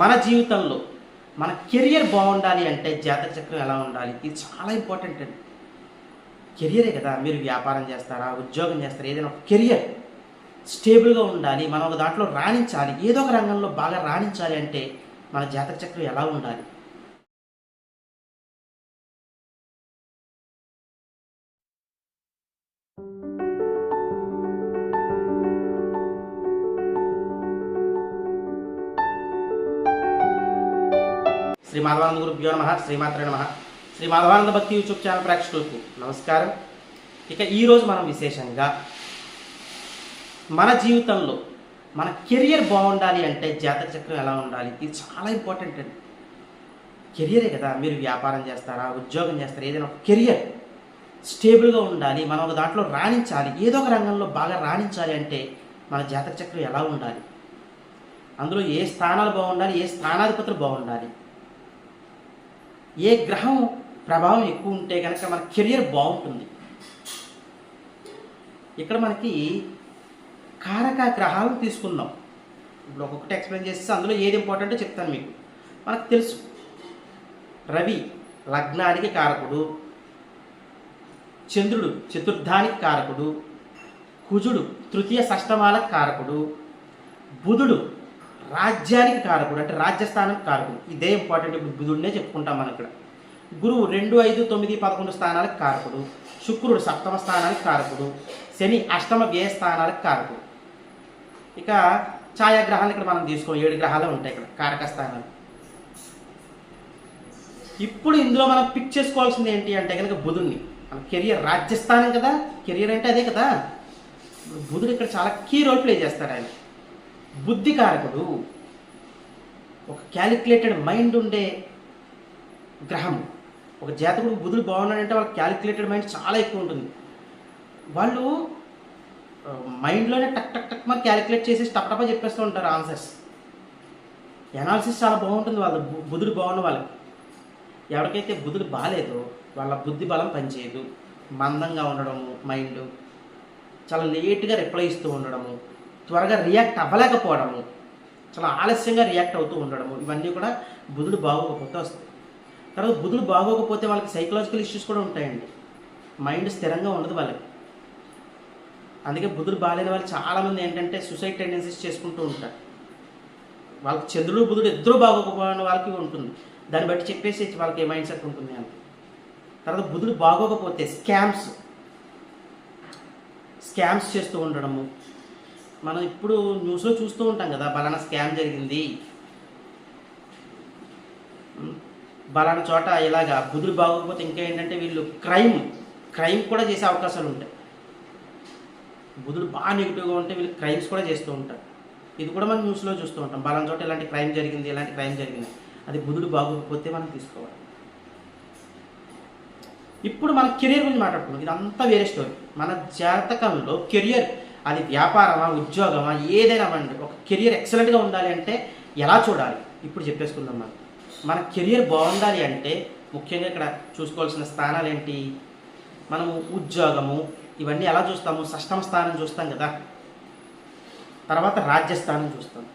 మన జీవితంలో మన కెరియర్ బాగుండాలి అంటే జాతక చక్రం ఎలా ఉండాలి? ఇది చాలా ఇంపార్టెంట్ అండి. కెరియరే కదా మీరు వ్యాపారం చేస్తారా ఉద్యోగం చేస్తారా ఏదైనా ఒక కెరియర్ స్టేబుల్గా ఉండాలి మనం ఒక దాంట్లో రాణించాలి ఏదో ఒక రంగంలో బాగా రాణించాలి అంటే మన జాతక చక్రం ఎలా ఉండాలి? శ్రీ మాధవానంద గురుభ్యో నమ శ్రీమాత్రే నమ. శ్రీ మాధవానంద భక్తి యూట్యూబ్ ఛానల్ ప్రేక్షకులకు నమస్కారం. ఇక ఈరోజు మనం విశేషంగా మన జీవితంలో మన కెరియర్ బాగుండాలి అంటే జాతక చక్రం ఎలా ఉండాలి? ఇది చాలా ఇంపార్టెంట్ అండి. కెరియరే కదా మీరు వ్యాపారం చేస్తారా ఉద్యోగం చేస్తారా ఏదైనా ఒక కెరియర్ స్టేబుల్గా ఉండాలి మనం ఒక దాంట్లో రాణించాలి ఏదో ఒక రంగంలో బాగా రాణించాలి అంటే మన జాతక చక్రం ఎలా ఉండాలి? అందులో ఏ స్థానాలు బాగుండాలి ఏ స్థానాధిపతులు బాగుండాలి? ఏ గ్రహం ప్రభావం ఎక్కువ ఉంటే కనుక మన కెరియర్ బాగుంటుంది. ఇక్కడ మనకి కారక గ్రహాలు తీసుకుందాం. ఇప్పుడు ఒక్కొక్కటి ఎక్స్ప్లెయిన్ చేస్తే అందులో ఏది ఇంపార్టెంటో చెప్తాను మీకు. మనకు తెలుసు. రవి లగ్నానికి కారకుడు చంద్రుడు చతుర్థానికి కారకుడు కుజుడు తృతీయ షష్టమాలకు కారకుడు బుధుడు రాజ్యానికి కారకుడు అంటే రాజ్యస్థానానికి కారకుడు. ఇదే ఇంపార్టెంట్ ఇప్పుడు బుధుడినే చెప్పుకుంటాం మనం ఇక్కడ. గురువు రెండు ఐదు తొమ్మిది పదకొండు స్థానాలకు కారకుడు. శుక్రుడు సప్తమ స్థానానికి కారకుడు. శని అష్టమ వ్యయ స్థానాలకు కారకుడు. ఇక ఛాయాగ్రహాలు ఇక్కడ మనం తీసుకోం. ఏడు గ్రహాలు ఉంటాయి ఇక్కడ కారక స్థానాలు. ఇప్పుడు ఇందులో మనం పిక్ చేసుకోవాల్సింది ఏంటి అంటే కనుక బుధుడిని మన కెరియర్ రాజ్యస్థానం కదా కెరియర్ అంటే అదే కదా. బుధుడు ఇక్కడ చాలా కీ రోల్ ప్లే చేస్తాడు ఆయన. బుద్ధి కారకుడు ఒక క్యాలిక్యులేటెడ్ మైండ్ ఉండే గ్రహం ఒక జాతకుడు బుధుడు బాగున్నాడంటే వాళ్ళకి క్యాలిక్యులేటెడ్ మైండ్ చాలా ఎక్కువ ఉంటుంది. వాళ్ళు మైండ్లోనే టక్ టక్ టక్ మరి క్యాలిక్యులేట్ చేసి టపటపా చెప్పేస్తూ ఉంటారు ఆన్సర్స్ ఎనాలిసిస్ చాలా బాగుంటుంది వాళ్ళ బు- బుధుడు బాగున్న వాళ్ళకి. ఎవరికైతే బుధుడు బాగాలేదో వాళ్ళ బుద్ధి బలం పనిచేయదు. మందంగా ఉండడము మైండ్ చాలా లేట్గా రిప్లై ఇస్తూ ఉండడము. త్వరగా రియాక్ట్ అవ్వలేకపోవడము. చాలా ఆలస్యంగా రియాక్ట్ అవుతూ ఉండడము. ఇవన్నీ కూడా బుధుడు బాగోకపోతే వస్తాయి. తర్వాత బుధుడు బాగోకపోతే వాళ్ళకి సైకలాజికల్ ఇష్యూస్ కూడా ఉంటాయండి. మైండ్ స్థిరంగా ఉండదు వాళ్ళకి. అందుకే బుధుడు బాగాలేని వాళ్ళు చాలామంది ఏంటంటే సూసైడ్ టెండెన్సీస్ చేసుకుంటూ ఉంటారు. వాళ్ళకి చంద్రుడు బుధుడు ఇద్దరు బాగోకపోవడం వాళ్ళకి ఉంటుంది. దాన్ని బట్టి చెప్పేసి వాళ్ళకి ఏ మైండ్ సెట్ ఉంటుంది అని. తర్వాత బుధుడు బాగోకపోతే స్కామ్స్ స్కామ్స్ చేస్తూ ఉండడము. మనం ఇప్పుడు న్యూస్లో చూస్తూ ఉంటాం కదా బలానా స్కామ్ జరిగింది. బలానా చోట ఇలాగా బుధుడు బాగోకపోతే ఇంకా ఏంటంటే వీళ్ళు క్రైమ్ క్రైమ్ కూడా చేసే అవకాశాలు ఉంటాయి. బుధుడు బాగా నెగిటివ్గా ఉంటే వీళ్ళు క్రైమ్స్ కూడా చేస్తూ ఉంటారు. ఇది కూడా మనం న్యూస్లో చూస్తూ ఉంటాం. బలానా చోట ఇలాంటి క్రైమ్ జరిగింది ఇలాంటి క్రైమ్ జరిగింది. అది బుధుడు బాగోకపోతే మనం తీసుకోవాలి. ఇప్పుడు మన కెరియర్ గురించి మాట్లాడుకున్నాం ఇదంతా వేరే స్టోరీ మన జాతకంలో కెరియర్ అది వ్యాపారమా ఉద్యోగమా ఏదైనా అవ్వండి. ఒక కెరియర్ ఎక్సలెంట్గా ఉండాలి అంటే ఎలా చూడాలి? ఇప్పుడు చెప్పేసుకుందాం మనం. మన కెరియర్ బాగుండాలి అంటే ముఖ్యంగా ఇక్కడ చూసుకోవాల్సిన స్థానాలు ఏంటి? మనము ఉద్యోగము ఇవన్నీ ఎలా చూస్తాము? షష్టమ స్థానం చూస్తాం కదా. తర్వాత రాజ్యస్థానం చూస్తాం.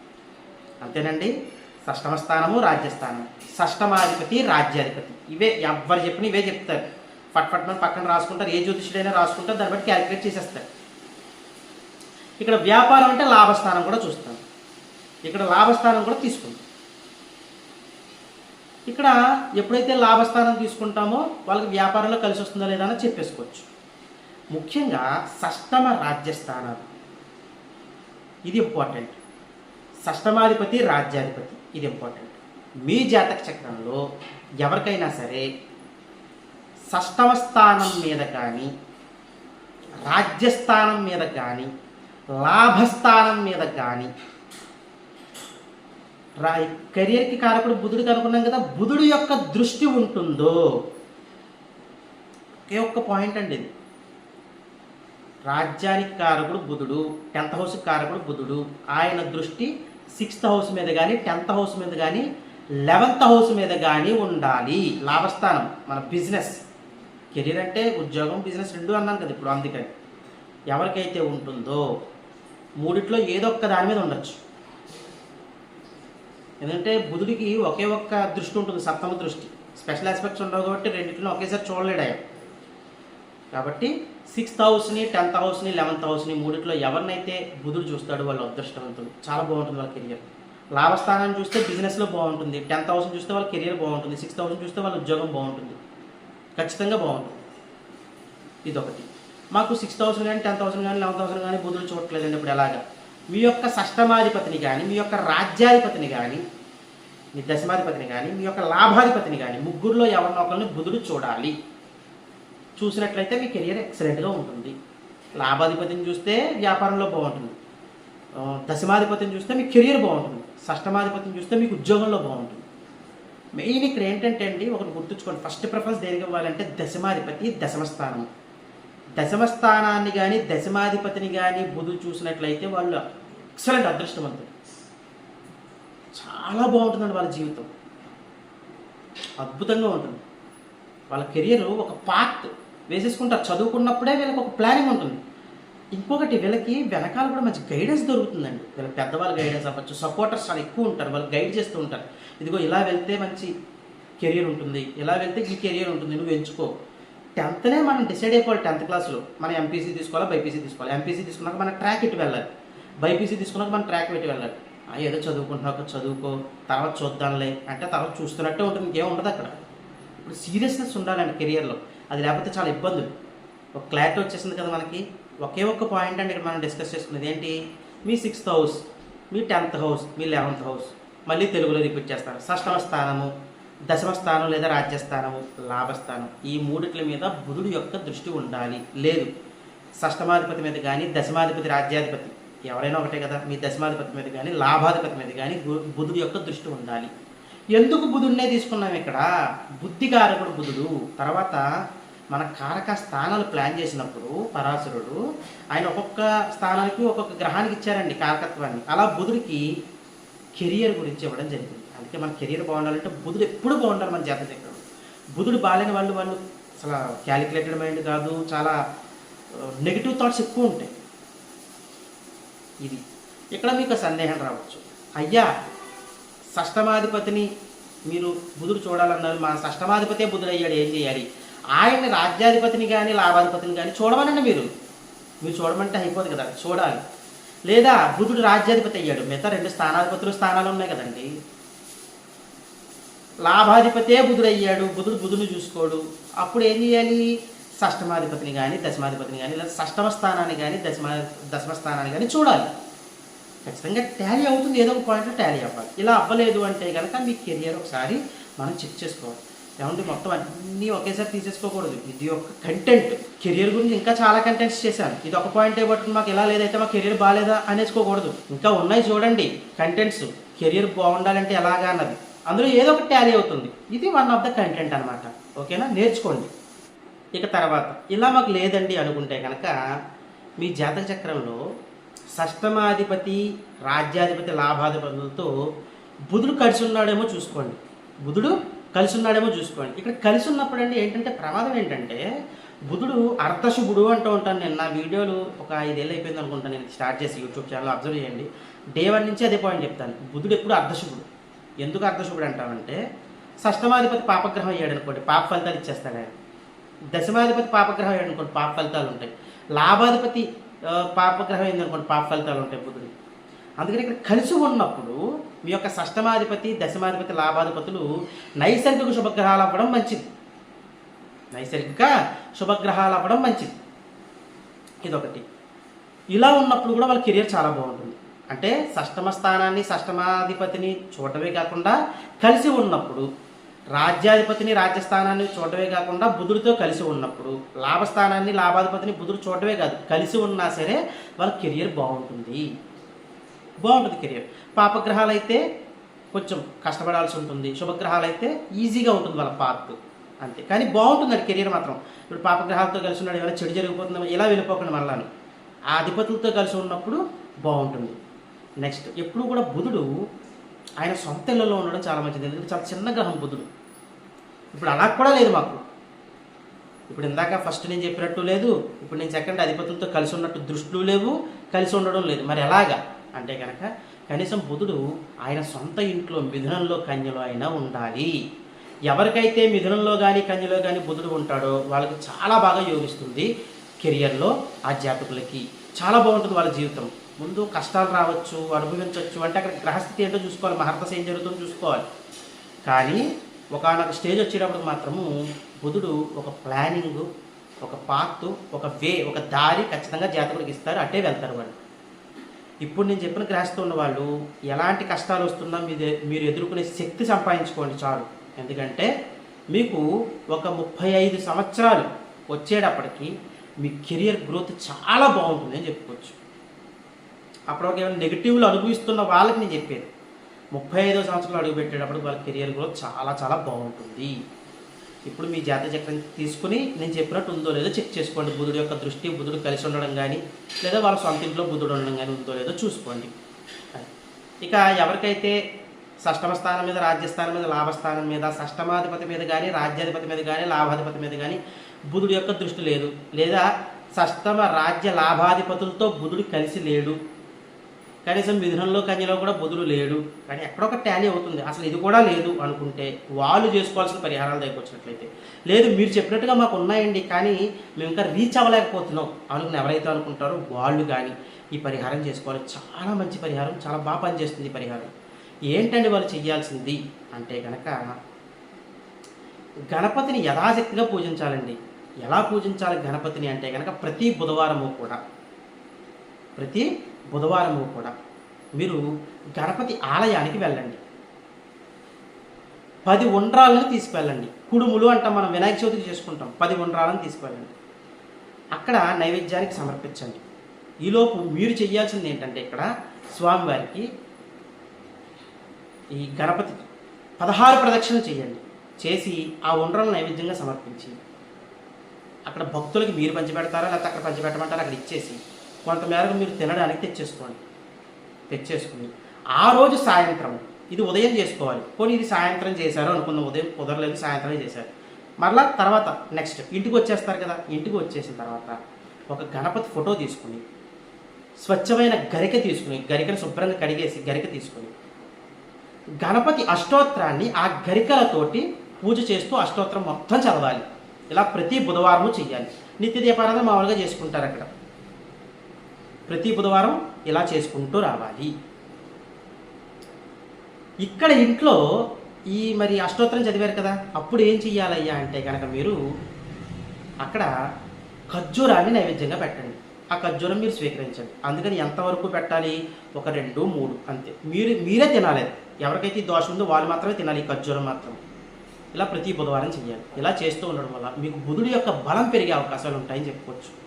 అంతేనండి? షష్టమ స్థానము రాజ్యస్థానం. షష్టమాధిపతి రాజ్యాధిపతి. ఇవే ఎవరు చెప్పిన ఇవే చెప్తారు. ఫట్ ఫట్ పక్కన రాసుకుంటారు. ఏ జ్యోతిష్యుడైనా రాసుకుంటారు. దాన్ని బట్టి క్యాలిక్యులేట్ చేసేస్తారు. ఇక్కడ వ్యాపారం అంటే లాభస్థానం కూడా చూస్తాం. ఇక్కడ లాభస్థానం కూడా తీసుకుంటాం. ఇక్కడ ఎప్పుడైతే లాభస్థానం తీసుకుంటామో వాళ్ళకి వ్యాపారంలో కలిసి వస్తుందా లేదా అని చెప్పేసుకోవచ్చు. ముఖ్యంగా షష్టమ రాజ్యస్థానాలు. ఇది ఇంపార్టెంట్ షష్టమాధిపతి రాజ్యాధిపతి ఇది ఇంపార్టెంట్ మీ జాతక చక్రంలో ఎవరికైనా సరే సష్టమ స్థానం మీద కానీ రాజ్యస్థానం మీద కానీ లాభస్థానం మీద కానీ రా కెరియర్కి కారకుడు బుధుడికి అనుకున్నాం కదా బుధుడు యొక్క దృష్టి ఉంటుందో? ఒకే ఒక్క పాయింట్ అండి ఇది. రాజ్యానికి కారకుడు బుధుడు టెన్త్ హౌస్కి కారకుడు బుధుడు. ఆయన దృష్టి సిక్స్త్ హౌస్ మీద కానీ టెన్త్ హౌస్ మీద కానీ లెవెన్త్ హౌస్ మీద కానీ ఉండాలి. లాభస్థానం మన బిజినెస్ కెరీర్ అంటే ఉద్యోగం బిజినెస్ రెండు అన్నాను కదా ఇప్పుడు అందుకని. ఎవరికైతే ఉంటుందో? మూడిట్లో ఏదో ఒక్క దాని మీద ఉండొచ్చు. ఎందుకంటే బుధుడికి ఒకే ఒక్క దృష్టి ఉంటుంది సప్తమ దృష్టి. స్పెషల్ ఆస్పెక్ట్స్ ఉండవు కాబట్టి రెండింటిని ఒకేసారి చూడలేడు ఆయన. కాబట్టి సిక్స్త్ హౌస్ని టెన్త్ హౌస్ని లెవెన్త్ హౌస్ని మూడిట్లో ఎవరినైతే బుధుడు చూస్తాడు వాళ్ళు అదృష్టవంతులు. చాలా బాగుంటుంది వాళ్ళ కెరియర్ లాభస్థానాన్ని చూస్తే బిజినెస్లో బాగుంటుంది. టెన్త్ హౌస్ని చూస్తే వాళ్ళ కెరియర్ బాగుంటుంది. సిక్స్త్ హౌస్ని చూస్తే వాళ్ళ ఉద్యోగం బాగుంటుంది. ఖచ్చితంగా బాగుంటుంది. ఇదొకటి. మాకు సిక్స్ థౌసండ్ కానీ టెన్ థౌసండ్ కానీ లెవెన్ థౌసండ్ కానీ బుధుడు చూడట్లేదండి ఇప్పుడు ఎలాగా. మీ యొక్క షష్టమాధిపతిని కానీ మీ యొక్క రాజ్యాధిపతిని కానీ మీ దశమాధిపతిని కానీ మీ యొక్క లాభాధిపతిని కానీ ముగ్గురులో ఎవరినో ఒకరిని బుధుడు చూడాలి. చూసినట్లయితే మీ కెరియర్ ఎక్సలెంట్గా ఉంటుంది. లాభాధిపతిని చూస్తే వ్యాపారంలో బాగుంటుంది. దశమాధిపతిని చూస్తే మీ కెరియర్ బాగుంటుంది. షష్టమాధిపతిని చూస్తే మీకు ఉద్యోగంలో బాగుంటుంది. మెయిన్ ఇక్కడ ఏంటంటే అండి ఒకటి గుర్తుంచుకోండి. ఫస్ట్ ప్రిఫరెన్స్ దేనికి ఇవ్వాలంటే దశమాధిపతి దశమ స్థానం దశమ స్థానాన్ని కానీ దశమాధిపతిని కానీ బుధుడు చూసినట్లయితే వాళ్ళు ఎక్సలెంట్ అదృష్టవంతులు చాలా బాగుంటుందండి వాళ్ళ జీవితం. అద్భుతంగా ఉంటుంది. వాళ్ళ కెరియర్ ఒక పార్ట్ వేసేసుకుంటారు. చదువుకున్నప్పుడే వీళ్ళకి ఒక ప్లానింగ్ ఉంటుంది. ఇంకొకటి వీళ్ళకి వెనకాల కూడా మంచి గైడెన్స్ దొరుకుతుందండి. వీళ్ళకి పెద్దవాళ్ళ గైడెన్స్ అవ్వచ్చు సపోర్టర్స్ చాలా ఎక్కువ ఉంటారు. వాళ్ళు గైడ్ చేస్తూ ఉంటారు. ఇదిగో ఇలా వెళ్తే మంచి కెరియర్ ఉంటుంది. ఇలా వెళ్తే ఈ కెరియర్ ఉంటుంది. నువ్వు ఎంచుకో. టెన్త్నే మనం డిసైడ్ అయిపోవాలి టెన్త్ క్లాస్లో. మనం ఎంపీసీ తీసుకోవాలా బైపీసీ తీసుకోవాలి? ఎంపీసీ తీసుకున్నాక మన ట్రాక్ ఇటు వెళ్ళాలి. బైపీసీ తీసుకున్నాక మన ట్రాక్ పెట్టి వెళ్ళాలి. ఏదో చదువుకుంటున్నాక చదువుకో తర్వాత చూద్దాంలే అంటే తర్వాత చూస్తున్నట్టే ఉంటుంది ఇంకేం ఉండదు అక్కడ. ఇప్పుడు సీరియస్నెస్ ఉండాలండి కెరియర్లో. అది లేకపోతే చాలా ఇబ్బందులు. ఒక క్లారిటీ వచ్చేసింది కదా మనకి. ఒకే ఒక్క పాయింట్ అండి ఇక్కడ మనం డిస్కస్ చేసుకునేది. ఏంటి? మీ సిక్స్త్ హౌస్ మీ టెన్త్ హౌస్ మీ లెవెన్త్ హౌస్. మళ్ళీ తెలుగులో రిపీట్ చేస్తారు. షష్టమ స్థానము దశమ స్థానం లేదా రాజ్యస్థానము లాభస్థానం ఈ మూడిట్ల మీద బుధుడు యొక్క దృష్టి ఉండాలి. లేదు. షష్టమాధిపతి మీద కానీ దశమాధిపతి రాజ్యాధిపతి ఎవరైనా ఒకటే కదా. మీ దశమాధిపతి మీద కానీ లాభాధిపతి మీద కానీ బుధుడు యొక్క దృష్టి ఉండాలి. ఎందుకు బుధుడినే తీసుకున్నాం ఇక్కడ? బుద్ధికారకుడు బుధుడు. తర్వాత మన కారక స్థానాలు ప్లాన్ చేసినప్పుడు పరాశరుడు ఆయన ఒక్కొక్క స్థానానికి ఒక్కొక్క గ్రహానికి ఇచ్చారండి కారకత్వాన్ని. అలా బుధుడికి కెరియర్ గురించి ఇవ్వడం జరిగింది. అందుకే మన కెరీర్ బాగుండాలంటే బుధుడు ఎప్పుడు బాగుండాలి మన జాతక చక్రం. బుధుడు బాగాలేని వాళ్ళు వాళ్ళు అసలు క్యాలిక్యులేటెడ్ మైండ్ కాదు చాలా నెగిటివ్ థాట్స్ ఎక్కువ ఉంటాయి. ఇది ఇక్కడ మీకు సందేహం రావచ్చు. అయ్యా షష్టమాధిపతిని మీరు బుధుడు చూడాలన్నారు మా షష్టమాధిపతే బుధుడు అయ్యాడు ఏం చేయాలి? ఆయన్ని రాజ్యాధిపతిని కానీ లాభాధిపతిని కానీ చూడమనండి మీరు. మీరు చూడమంటే అయిపోదు కదా చూడాలి. లేదా బుధుడు రాజ్యాధిపతి అయ్యాడు మిగతా రెండు స్థానాధిపతులు స్థానాలు ఉన్నాయి కదండి. లాభాధిపతే బుధుడు బుధుడు బుధుని చూసుకోడు. అప్పుడు ఏం చేయాలి? షష్టమాధిపతిని కానీ దశమాధిపతిని కానీ లేదా షష్టమ స్థానాన్ని కానీ దశమా దశమ స్థానాన్ని కానీ చూడాలి. ఖచ్చితంగా ట్యాలీ అవుతుంది. ఏదో ఒక పాయింట్లో ట్యాలీ అవ్వాలి. ఇలా అవ్వలేదు అంటే కనుక మీ కెరియర్ ఒకసారి మనం చెక్ చేసుకోవాలి. ఏమంటే మొత్తం అన్నీ ఒకేసారి తీసేసుకోకూడదు. ఇది ఒక కంటెంట్. కెరియర్ గురించి ఇంకా చాలా కంటెంట్స్ చేశాను. ఇది ఒక పాయింట్ బట్టి మాకు ఎలా లేదైతే మా కెరియర్ బాగాలేదా అనేసుకోకూడదు. ఇంకా ఉన్నాయి చూడండి. కంటెంట్స్ కెరియర్ బాగుండాలంటే ఎలాగా అన్నది. అందులో ఏదో ఒక ట్యాలీ అవుతుంది. ఇది వన్ ఆఫ్ ద కంటెంట్ అనమాట ఓకేనా? నేర్చుకోండి. ఇక తర్వాత ఇలా మాకు లేదండి అనుకుంటే కనుక మీ జాతక చక్రంలో షష్టమాధిపతి రాజ్యాధిపతి లాభాధిపతులతో బుధుడు కలిసి ఉన్నాడేమో చూసుకోండి. బుధుడు కలిసి ఉన్నాడేమో చూసుకోండి. ఇక్కడ కలిసి ఉన్నప్పుడు అండి ఏంటంటే ప్రమాదం ఏంటంటే బుధుడు అర్ధశుభుడు అంటూ ఉంటాను నేను. నా వీడియోలు ఒక ఐదేళ్ళు అయిపోయింది అనుకుంటాను నేను. స్టార్ట్ చేసి యూట్యూబ్ ఛానల్ అబ్జర్వ్ చేయండి. డే వన్ నుంచి అదే పాయింట్ చెప్తాను. బుధుడు ఎప్పుడు అర్ధశుభుడు. ఎందుకు అర్ధశుభుడు అంటామంటే షష్టమాధిపతి పాపగ్రహం అయ్యాడు అనుకోండి పాప ఫలితాలు ఇచ్చేస్తాడు ఆయన. దశమాధిపతి పాపగ్రహం అయ్యాడు అనుకోండి పాప ఫలితాలు ఉంటాయి. లాభాధిపతి పాపగ్రహం అయింది పాప ఫలితాలు ఉంటాయి బుధుడు అందుకని ఇక్కడ కలిసి ఉన్నప్పుడు మీ యొక్క షష్టమాధిపతి దశమాధిపతి లాభాధిపతులు నైసర్గిక శుభగ్రహాలు అవ్వడం మంచిది. నైసర్గిక శుభగ్రహాలు అవ్వడం మంచిది. ఇదొకటి. ఇలా ఉన్నప్పుడు కూడా వాళ్ళ కెరియర్ చాలా బాగుంటుంది. అంటే షష్టమ స్థానాన్ని షష్టమాధిపతిని చూడటమే కాకుండా కలిసి ఉన్నప్పుడు రాజ్యాధిపతిని రాజ్యస్థానాన్ని చూడటమే కాకుండా బుధుడితో కలిసి ఉన్నప్పుడు లాభస్థానాన్ని లాభాధిపతిని బుధుడు చూడటమే కాదు కలిసి ఉన్నా సరే వాళ్ళ కెరియర్ బాగుంటుంది. బాగుంటుంది కెరియర్. పాపగ్రహాలు అయితే కొంచెం కష్టపడాల్సి ఉంటుంది. శుభగ్రహాలు అయితే ఈజీగా ఉంటుంది వాళ్ళ పాత్. అంతే. కానీ బాగుంటుంది కెరియర్ మాత్రం. ఇప్పుడు పాపగ్రహాలతో కలిసి ఉన్నాడు ఏమైనా చెడు జరిగిపోతుంది ఇలా వెళ్ళిపోకండి మళ్ళాను. ఆ అధిపతులతో కలిసి ఉన్నప్పుడు బాగుంటుంది. నెక్స్ట్ ఎప్పుడు కూడా బుధుడు ఆయన సొంత ఇళ్ళలో ఉండడం చాలా మంచిది. ఎందుకంటే చాలా చిన్న గ్రహం బుధుడు. ఇప్పుడు అలా కూడా లేదు మాకు. ఇప్పుడు ఇందాక ఫస్ట్ నేను చెప్పినట్టు లేదు. ఇప్పుడు నేను సెకండ్ అధిపతులతో కలిసి ఉన్నట్టు దృష్టిలు లేవు. కలిసి ఉండడం లేదు. మరి ఎలాగా? అంటే కనుక కనీసం బుధుడు ఆయన సొంత ఇంట్లో మిథునంలో కన్యలో అయినా ఉండాలి. ఎవరికైతే మిథునంలో కానీ కన్యలో కానీ బుధుడు ఉంటాడో వాళ్ళకి చాలా బాగా యోగిస్తుంది కెరియర్లో ఆ జాతకులకి చాలా బాగుంటుంది వాళ్ళ జీవితం. ముందు కష్టాలు రావచ్చు అనుభవించవచ్చు. అంటే అక్కడ గ్రహస్థితి ఏంటో చూసుకోవాలి మహర్దశ ఏం జరుగుతుందో చూసుకోవాలి. కానీ ఒకనొక స్టేజ్ వచ్చేటప్పుడు మాత్రము బుధుడు ఒక ప్లానింగ్ ఒక పాత్ ఒక వే ఒక దారి ఖచ్చితంగా జాతకుడికి ఇస్తారు అట్టే వెళ్తారు వాళ్ళు. ఇప్పుడు నేను చెప్పిన గ్రహస్థ ఉన్న వాళ్ళు ఎలాంటి కష్టాలు వస్తున్నా మీదే మీరు ఎదుర్కొనే శక్తి సంపాదించుకోండి చాలు. ఎందుకంటే మీకు ఒక ముప్పై ఐదు సంవత్సరాలు వచ్చేటప్పటికి మీ కెరియర్ గ్రోత్ చాలా బాగుంటుంది అని చెప్పుకోవచ్చు. అప్పటివరకు ఏమైనా నెగిటివ్లు అనుభవిస్తున్న వాళ్ళకి నేను చెప్పేది ముప్పై ఐదో సంవత్సరాలు అడుగుపెట్టేటప్పుడు వాళ్ళ కెరియర్ కూడా చాలా చాలా బాగుంటుంది. ఇప్పుడు మీ జాతీయ చక్రం తీసుకుని నేను చెప్పినట్టు ఉందో లేదో చెక్ చేసుకోండి. బుధుడు యొక్క దృష్టి బుధుడు కలిసి ఉండడం కానీ లేదా వాళ్ళ సొంత ఇంట్లో బుధుడు ఉండడం కానీ ఉందో లేదో చూసుకోండి. ఇక ఎవరికైతే షష్టమ స్థానం మీద రాజ్యస్థానం మీద లాభస్థానం మీద షష్టమాధిపతి మీద కానీ రాజ్యాధిపతి మీద కానీ లాభాధిపతి మీద కానీ బుధుడు యొక్క దృష్టి లేదు. లేదా షష్టమ రాజ్య లాభాధిపతులతో బుధుడు కలిసి లేడు. కనీసం మిథునంలో కన్యలో కూడా బుధుడు లేడు. కానీ ఎక్కడొక టాలీ అవుతుంది. అసలు ఇది కూడా లేదు అనుకుంటే వాళ్ళు చేసుకోవాల్సిన పరిహారాలు దగ్గరికి వచ్చినట్లయితే. లేదు మీరు చెప్పినట్టుగా మాకు ఉన్నాయండి కానీ మేము ఇంకా రీచ్ అవ్వలేకపోతున్నాం అనుకుని ఎవరైతే అనుకుంటారో వాళ్ళు కానీ ఈ పరిహారం చేసుకోవాలి. చాలా మంచి పరిహారం చాలా బాగా పనిచేస్తుంది ఈ పరిహారం. ఏంటండి వాళ్ళు చేయాల్సింది అంటే కనుక గణపతిని యథాశక్తిగా పూజించాలండి. ఎలా పూజించాలి గణపతిని అంటే కనుక ప్రతి బుధవారము కూడా. ప్రతి బుధవారము కూడా మీరు గణపతి ఆలయానికి వెళ్ళండి. పది ఉండ్రాలను తీసుకువెళ్ళండి. కుడుములు అంటాం మనం వినాయక చవితికి చేసుకుంటాం. పది ఉండ్రాలను తీసుకువెళ్ళండి. అక్కడ నైవేద్యానికి సమర్పించండి. ఈలోపు మీరు చేయాల్సింది ఏంటంటే ఇక్కడ స్వామివారికి ఈ గణపతి పదహారు ప్రదక్షిణలు చేయండి. చేసి ఆ ఉండ్రాలను నైవేద్యంగా సమర్పించి అక్కడ భక్తులకి మీరు పంచిపెడతారా? లేకపోతే అక్కడ పంచిపెట్టమంటారా? అక్కడ ఇచ్చేసి కొంతమేరకు మీరు తినడానికి తెచ్చేసుకోండి. తెచ్చేసుకుని. ఆ రోజు సాయంత్రం ఇది ఉదయం చేసుకోవాలి. పోనీ ఇది సాయంత్రం చేశారు అనుకున్న ఉదయం కుదరలేదు సాయంత్రమే చేశారు. మరలా తర్వాత నెక్స్ట్ ఇంటికి వచ్చేస్తారు కదా ఇంటికి వచ్చేసిన తర్వాత ఒక గణపతి ఫోటో తీసుకుని స్వచ్ఛమైన గరిక తీసుకుని గరికను శుభ్రంగా కడిగేసి గరిక తీసుకుని గణపతి అష్టోత్తరాన్ని ఆ గరికలతోటి పూజ చేస్తూ అష్టోత్తరం మొత్తం చదవాలి. ఇలా ప్రతి బుధవారము చెయ్యాలి. నిత్య దీపారాధన మామూలుగా చేసుకుంటారు అక్కడ. ప్రతి బుధవారం ఇలా చేసుకుంటూ రావాలి. ఇక్కడ ఇంట్లో ఈ మరి అష్టోత్తరం చదివారు కదా అప్పుడు ఏం చెయ్యాలయ్యా అంటే కనుక మీరు అక్కడ ఖర్జూరాన్ని నైవేద్యంగా పెట్టండి. ఆ ఖర్జూరం మీరు స్వీకరించండి. అందుకని ఎంతవరకు పెట్టాలి? ఒక రెండు మూడు అంతే. మీరు మీరే తినాలి. ఎవరికైతే దోషం ఉందో వాళ్ళు మాత్రమే తినాలి ఖర్జూరం మాత్రం. ఇలా ప్రతి బుధవారం చేయాలి ఇలా చేస్తూ ఉండడం వల్ల మీకు బుధుడి యొక్క బలం పెరిగే అవకాశాలు ఉంటాయని చెప్పుకోవచ్చు.